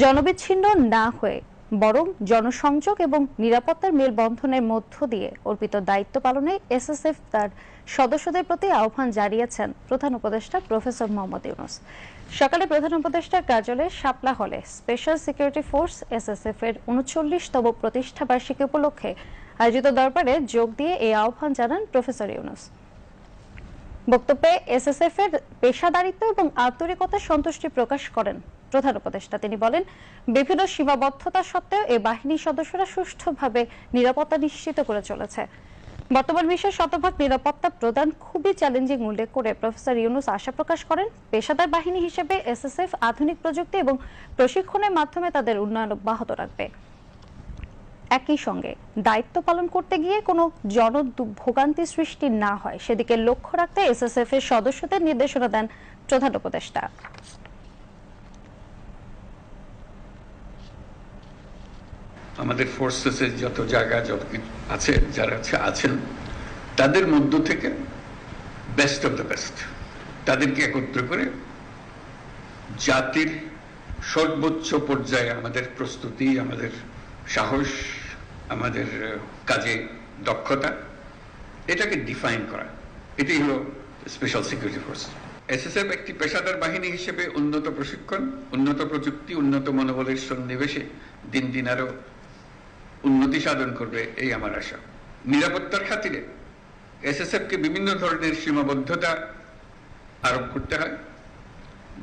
জনবিচ্ছিন্ন না হয়ে, বরং জনসংযোগ এবং নিরাপত্তার মেলবন্ধনের মধ্য দিয়ে অর্পিত দায়িত্ব পালনে এসএসএফ তার সদস্যদের প্রতি আহ্বান জানিয়েছেন প্রধান উপদেষ্টা প্রফেসর মোহাম্মদ ইউনুস। সকালে প্রধান উপদেষ্টা কার্যালয়ে শাপলা হলে স্পেশাল সিকিউরিটি ফোর্স এসএসএফ এর উনচল্লিশতম প্রতিষ্ঠা বার্ষিকী উপলক্ষে আয়োজিত দরবারে যোগ দিয়ে এই আহ্বান জানান প্রফেসর ইউনুস। বক্তব্যে এসএসএফ এর পেশাদারিত্ব এবং আন্তরিকতার সন্তুষ্টি প্রকাশ করেন প্রধান উপদেষ্টা। তিনি বলেন, বিভিন্ন সীমাবদ্ধতা সত্ত্বেও এই বাহিনীর সদস্যরা সুষ্ঠুভাবে নিরাপত্তা নিশ্চিত করে চলেছে। বর্তমান বিশ্বে শতভাগ নিরাপত্তা প্রদান খুবই চ্যালেঞ্জিং উল্লেখ করে প্রফেসর ইউনুস আশা প্রকাশ করেন, পেশাদার বাহিনী হিসেবে এসএসএফ, আধুনিক প্রযুক্তি এবং প্রশিক্ষণের মাধ্যমে তাদের উন্নয়ন অব্যাহত রাখবে। একই সঙ্গে, দায়িত্ব পালন করতে গিয়ে কোনো জন ভোগান্তি সৃষ্টি না হয়, সেদিকে লক্ষ্য রাখতে এসএসএফ এর সদস্যদের নির্দেশনা দেন প্রধান উপদেষ্টা। আমাদের ফোর্সেসের যত জায়গা, যত আছে, যারা আছে, আছেন, তাদের মধ্য থেকে বেস্ট অফ দ্য বেস্ট তাদেরকে একত্র করে জাতির সর্বোচ্চ পর্যায়ে আমাদের প্রস্তুতি, আমাদের সাহস, আমাদের কাজে দক্ষতা, এটাকে ডিফাইন করা। এটাই হলো স্পেশাল সিকিউরিটি ফোর্স এসএসএফ একটি পেশাদার বাহিনী হিসেবে উন্নত প্রশিক্ষণ, উন্নত প্রযুক্তি, উন্নত মনোবলের সন্নিবেশে দিন দিন আরও উন্নতি সাধন করবে, এই আমার আশা। নিরাপত্তার খাতিরে এসএসএফ কে বিভিন্ন ধরনের সীমাবদ্ধতা আরোপ করতে হয়,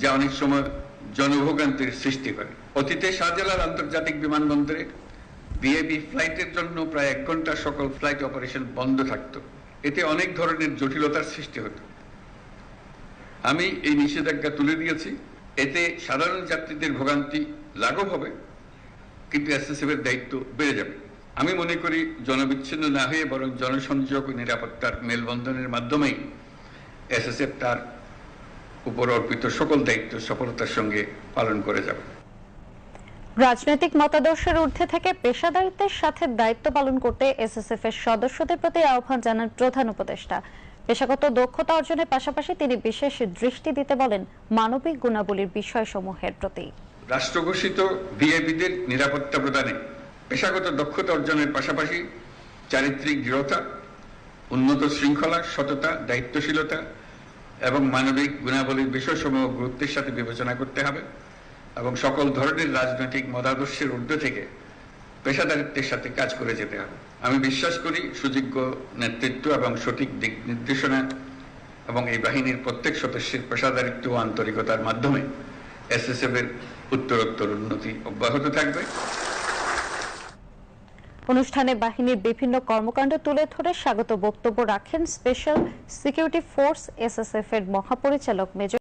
যা অনেক সময় জনভোগান্তির সৃষ্টি করে। অতীতে শাহজালাল আন্তর্জাতিক বিমানবন্দরে বিএবি ফ্লাইটের জন্য প্রায় এক ঘণ্টা সকল ফ্লাইট অপারেশন বন্ধ থাকত। এতে অনেক ধরনের জটিলতার সৃষ্টি হতো। আমি এই নিষেধাজ্ঞা তুলে দিয়েছি। এতে সাধারণ যাত্রীদের ভোগান্তি লাঘব হবে। কিন্তু এসএসএফ এর দায়িত্ব বেড়ে যাবে। আমি মনে করি জনবিচ্ছিন্ন না হয়ে বরং জনসংযোগ ও নিরাপত্তার মেলবন্ধনের মাধ্যমেই এসএসএফ তার উপর অর্পিত সকল দায়িত্ব সফলতার সঙ্গে পালন করে যাবে। রাজনৈতিক মতাদর্শের ঊর্ধ্বে থেকে পেশাদারিত্বের সাথে দায়িত্ব পালন করতে এসএসএফ এর সদস্যদের প্রতি আহ্বান জানান প্রধান উপদেষ্টা। পেশাগত দক্ষতা অর্জনের পাশাপাশি তিনি বিশেষ দৃষ্টি দিতে বলেন মানবিক গুণাবলীর বিষয়সমূহের প্রতি। রাষ্ট্র ঘোষিত ভিআইপিদের নিরাপত্তা প্রদানে পেশাগত দক্ষতা অর্জনের পাশাপাশি চারিত্রিক দৃঢ়তা, উন্নত শৃঙ্খলা, সততা, দায়িত্বশীলতা এবং মানবিক গুণাবলীর বিষয়সমূহ গুরুত্বের সাথে বিবেচনা করতে হবে এবং সকল ধরনের রাজনৈতিক মতাদর্শের ঊর্ধ্ব থেকে পেশাদারিত্বের সাথে কাজ করে যেতে হবে। আমি বিশ্বাস করি সুযোগ্য নেতৃত্ব এবং সঠিক দিক নির্দেশনা এবং এই বাহিনীর প্রত্যেক সদস্যের পেশাদারিত্ব ও আন্তরিকতার মাধ্যমে এসএসএফ এর উত্তরোত্তর উন্নতি অব্যাহত থাকবে। অনুষ্ঠানে বাহিনীর বিভিন্ন কর্মকাণ্ড তুলে ধরে স্বাগত বক্তব্য রাখেন স্পেশাল সিকিউরিটি ফোর্স এসএসএফ এর মহাপরিচালক মেজর